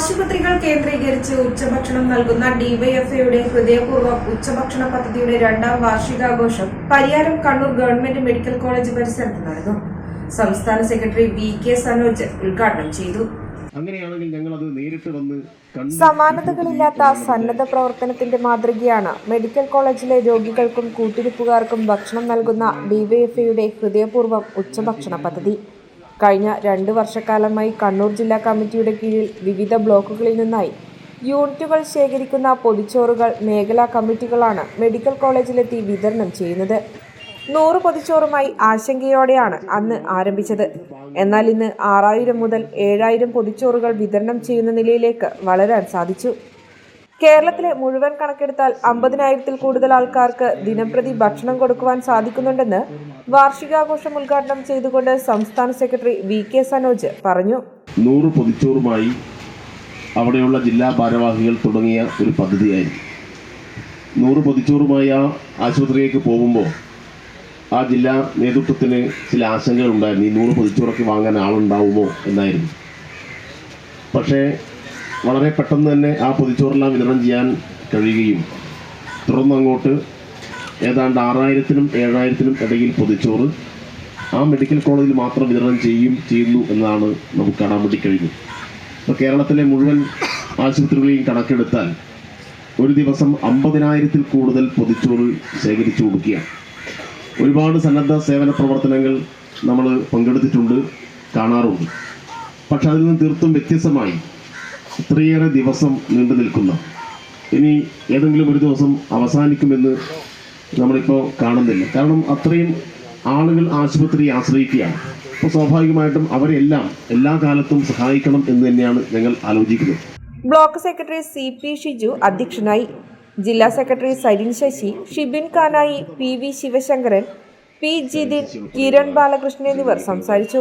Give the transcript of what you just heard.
ആശുപത്രികൾ കേന്ദ്രീകരിച്ച് ഉച്ചഭക്ഷണം നൽകുന്ന ഡിവൈഎഫ്ഐയുടെ ഹൃദയപൂർവം ഉച്ചഭക്ഷണ പദ്ധതിയുടെ രണ്ടാം വാർഷികാഘോഷം Pariyaram Kannur government medical college പരിസരത്ത് നടന്നു. സംസ്ഥാന സെക്രട്ടറി വി കെ സനോജ് ഉദ്ഘാടനം ചെയ്തു. അങ്ങനെയാണെങ്കിൽ ഞങ്ങൾ അത് നേരിട്ട് വന്ന് കണ്ട് സമാനതകളില്ലാത്ത സന്നദ്ധ പ്രവർത്തനത്തിന്റെ മാതൃകയാണ് മെഡിക്കൽ കോളേജിലെ രോഗികൾക്കും കൂട്ടിരിപ്പുകാർക്കും ഭക്ഷണം നൽകുന്ന ഡിവൈഎഫ്ഐയുടെ ഹൃദയപൂർവം ഉച്ചഭക്ഷണ പദ്ധതി. കഴിഞ്ഞ രണ്ട് വർഷക്കാലമായി കണ്ണൂർ ജില്ലാ കമ്മിറ്റിയുടെ കീഴിൽ വിവിധ ബ്ലോക്കുകളിൽ നിന്നായി യൂണിറ്റുകൾ ശേഖരിക്കുന്ന പൊതിച്ചോറുകൾ മേഖലാ കമ്മിറ്റികളാണ് മെഡിക്കൽ കോളേജിലെത്തി വിതരണം ചെയ്യുന്നത്. നൂറ് പൊതിച്ചോറുമായി ആശങ്കയോടെയാണ് അന്ന് ആരംഭിച്ചത്. എന്നാൽ ഇന്ന് ആറായിരം മുതൽ ഏഴായിരം പൊതിച്ചോറുകൾ വിതരണം ചെയ്യുന്ന നിലയിലേക്ക് വളരാൻ സാധിച്ചു. കേരളത്തിലെ മുഴുവൻ കണക്കെടുത്താൽ അമ്പതിനായിരത്തിൽ കൂടുതൽ ആൾക്കാർക്ക് ദിനംപ്രതി ഭക്ഷണം കൊടുക്കുവാൻ സാധിക്കുന്നുണ്ടെന്ന് വാർഷികാഘോഷം ഉദ്ഘാടനം ചെയ്തുകൊണ്ട് സംസ്ഥാന സെക്രട്ടറി വി കെ സനോജ് പറഞ്ഞു. നൂറ് പൊതിച്ചോറുമായി അവിടെയുള്ള ജില്ലാ ഭാരവാഹികൾ തുടങ്ങിയ ഒരു പദ്ധതിയായിരുന്നു നൂറ് പൊതിച്ചോറുമായി ആ ആശുപത്രിയിലേക്ക് പോകുമ്പോൾ ആ ജില്ലാ നേതൃത്വത്തിന് ചില ആശങ്കകൾ ഉണ്ടായിരുന്നു ഈ നൂറ് പൊതിച്ചോറൊക്കെ വാങ്ങാൻ ആളുണ്ടാവുമോ എന്നായിരുന്നു. പക്ഷേ വളരെ പെട്ടെന്ന് തന്നെ ആ പൊതിച്ചോറെല്ലാം വിതരണം ചെയ്യാൻ കഴിയുകയും തുടർന്ന് അങ്ങോട്ട് ഏതാണ്ട് ആറായിരത്തിനും ഏഴായിരത്തിനും ഇടയിൽ പൊതിച്ചോറ് ആ മെഡിക്കൽ കോളേജിൽ മാത്രം വിതരണം ചെയ്യും ചെയ്യുന്നു എന്നതാണ് നമുക്ക് കാണാൻ വേണ്ടി കഴിഞ്ഞു. ഇപ്പോൾ കേരളത്തിലെ മുഴുവൻ ആശുപത്രികളെയും കണക്കെടുത്താൽ ഒരു ദിവസം അമ്പതിനായിരത്തിൽ കൂടുതൽ പൊതിച്ചോറ് ശേഖരിച്ചു കൊടുക്കുകയാണ്. ഒരുപാട് സന്നദ്ധ സേവന പ്രവർത്തനങ്ങൾ നമ്മൾ പങ്കെടുത്തിട്ടുണ്ട് കാണാറുണ്ട്. പക്ഷെ അതിൽ നിന്ന് തീർത്തും വ്യത്യസ്തമായി ഇത്രയേറെ ദിവസം നീണ്ടു നിൽക്കുന്ന. ഇനി ഏതെങ്കിലും ഒരു ദിവസം അവസാനിക്കുമെന്ന് നമ്മളിപ്പോൾ കാണുന്നില്ല. കാരണം അത്രയും ആളുകൾ ആശുപത്രി ആശ്രയിക്കുകയാണ്. അപ്പോൾ സ്വാഭാവികമായിട്ടും അവരെല്ലാം എല്ലാ കാലത്തും സഹായിക്കണം എന്ന് തന്നെയാണ് ഞങ്ങൾ ആലോചിക്കുന്നത്. Block secretary C P Shiju അധ്യക്ഷനായി. ജില്ലാ secretary Sarin Sasi Shibin ഖാനായി P V Sivasankaran P Jithin Kiran Balakrishnan എന്നിവർ സംസാരിച്ചു.